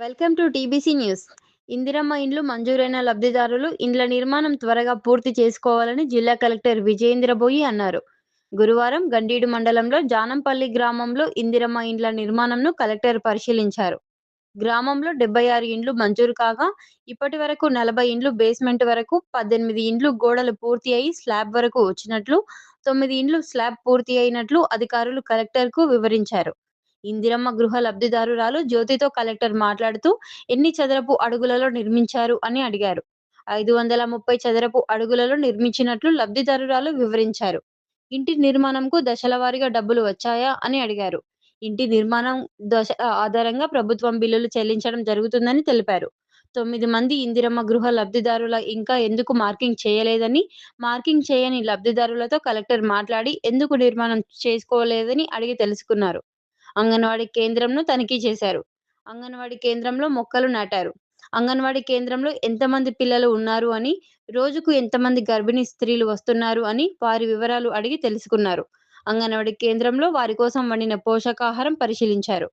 Welcome to TBC news. Indiramma ఇండ్లు మంజూరైన లబ్ధిదారులు ఇండ్ల నిర్మాణం త్వరగా పూర్తి చేసుకోవాలని జిల్లా కలెక్టర్ విజయేంద్రబోయి అన్నారు. గురువారం గండీడు మండలంలో జానంపల్లి గ్రామంలో ఇందిరమ్మ ఇండ్ల నిర్మాణంను కలెక్టర్ పరిశీలించారు. గ్రామంలో డెబ్బై ఆరు ఇండ్లు మంజూరు కాగా ఇప్పటి వరకు నలభై ఇండ్లు బేస్మెంట్ వరకు పద్దెనిమిది ఇండ్లు గోడలు పూర్తి అయి స్లాబ్ వరకు వచ్చినట్లు తొమ్మిది ఇండ్లు స్లాబ్ పూర్తి అయినట్లు అధికారులు కలెక్టర్కు వివరించారు. ఇందిరమ్మ గృహ లబ్ధిదారురాలు జ్యోతితో కలెక్టర్ మాట్లాడుతూ ఎన్ని చదరపు అడుగులలో నిర్మించారు అని అడిగారు. ఐదు వందల ముప్పై చదరపు అడుగులలో నిర్మించినట్లు లబ్ధిదారురాలు వివరించారు. ఇంటి నిర్మాణంకు దశల వారీగా డబ్బులు వచ్చాయా అని అడిగారు. ఇంటి నిర్మాణం దశ ఆధారంగా ప్రభుత్వం బిల్లులు చెల్లించడం జరుగుతుందని తెలిపారు. తొమ్మిది మంది ఇందిరమ్మ గృహ లబ్ధిదారుల ఇంకా ఎందుకు మార్కింగ్ చేయలేదని మార్కింగ్ చేయని లబ్ధిదారులతో కలెక్టర్ మాట్లాడి ఎందుకు నిర్మాణం చేసుకోలేదని అడిగి తెలుసుకున్నారు. అంగన్వాడీ కేంద్రంను తనిఖీ చేశారు. అంగన్వాడీ కేంద్రంలో మొక్కలు నాటారు. అంగన్వాడీ కేంద్రంలో ఎంతమంది పిల్లలు ఉన్నారు అని రోజుకు ఎంతమంది గర్భిణీ స్త్రీలు వస్తున్నారు అని వారి వివరాలు అడిగి తెలుసుకున్నారు. అంగన్వాడీ కేంద్రంలో వారి కోసం వండిన పోషకాహారం పరిశీలించారు.